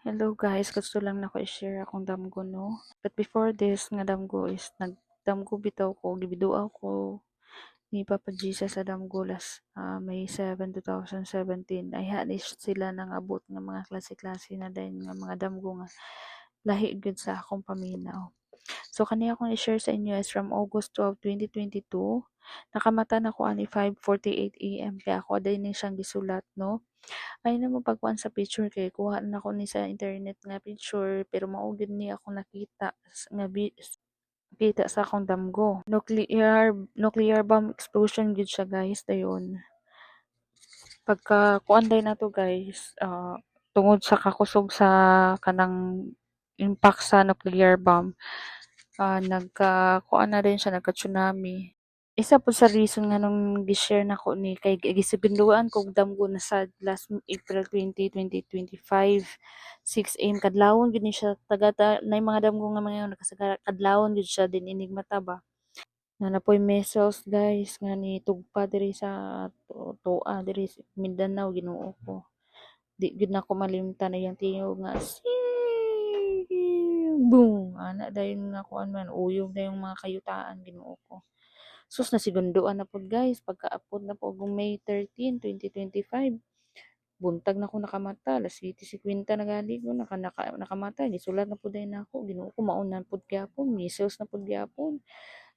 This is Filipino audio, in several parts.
Hello guys, gusto lang nako i-share akong damgo no. But before this nga damgo is nagdamgo bitaw ko, gibiduaw ko ni Papa Jesus sa damgo last uh, May 7, 2017. Ay hanis sila nang abot nga mga klase-klase na din nga mga damgo nga lahi gud sa akong paminaw. So kani akong i-share sa inyo is from August 12, 2022. Nakamata na ko ani 5:48 AM kaya ako din siyang gisulat no? Ay na mo pagkuan sa picture kay kuha na ko ni sa internet nga picture pero mao gid ni ako nakita nga kita sa akong damgo. Nuclear nuclear bomb explosion gid siya guys dayon. Pagka kuan day na to guys ah, tungod sa kakusog sa kanang impact sa nuclear bomb ah, nagka kuan na rin siya nagka tsunami isa po sa reason nga nung gi-share nako ni kay gisibinduan kog damgo na sa last April 20, 2025 6 am kadlawon gid ni siya taga ta, na mga damgo nga mga nakasagara kadlawon gid siya din inig mataba na napoy mesos guys nga ni tugpa diri sa to- tuwa diri sa Mindanao Ginoo ko di gid nako malimtan na yung tingog nga "Siu!" Boom! Ana dayon nga kuan man uyog na yung mga kayutaan Ginoo ko. Sus nasigunduan na pod guys. Pagkaapod na po May 13, 2025 buntag na ko nakamata. Alas 7:50 na gali ko. Naka, naka, nakamata. Gisulat na pud na ako. Ginoo ko maunan pud gyapon. Measles na pud gyapon.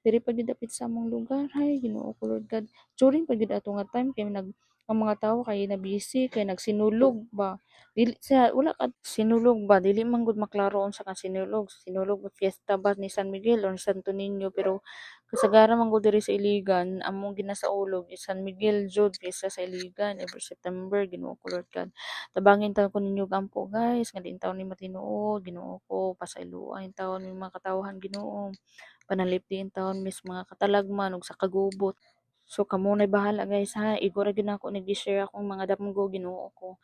Diri pa dapit sa among lugar. Hay Ginoo ko Lord God. During pa nga time kay nag ang mga tawo kay na busy kay nagsinulog ba? Dili sa wala ka sinulog ba? Dili man gud maklaro unsa ka sinulog. Sinulog ba fiesta ba ni San Miguel or Santo Niño? Pero kasagaran man gud diri sa Iligan among ginasaulog is San Miguel jud kaysa sa Iligan. Every September Ginoo ko Lord God tabangin taw ko ninyo gampo guys. Nga din taon ni matinuod Ginoo ko. Pasayloan taon ni mga katawhan Ginoo panalipdiin taon mis mga katalagman ug sa kagubot So kamo na bahala guys ha. Igora gid ako nag-share akong mga damgo Ginoo ko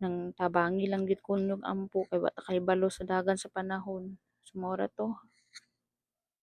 nang tabangi lang gid kunyog ampo kay wa kay balo sa dagan sa panahon. Sumora to.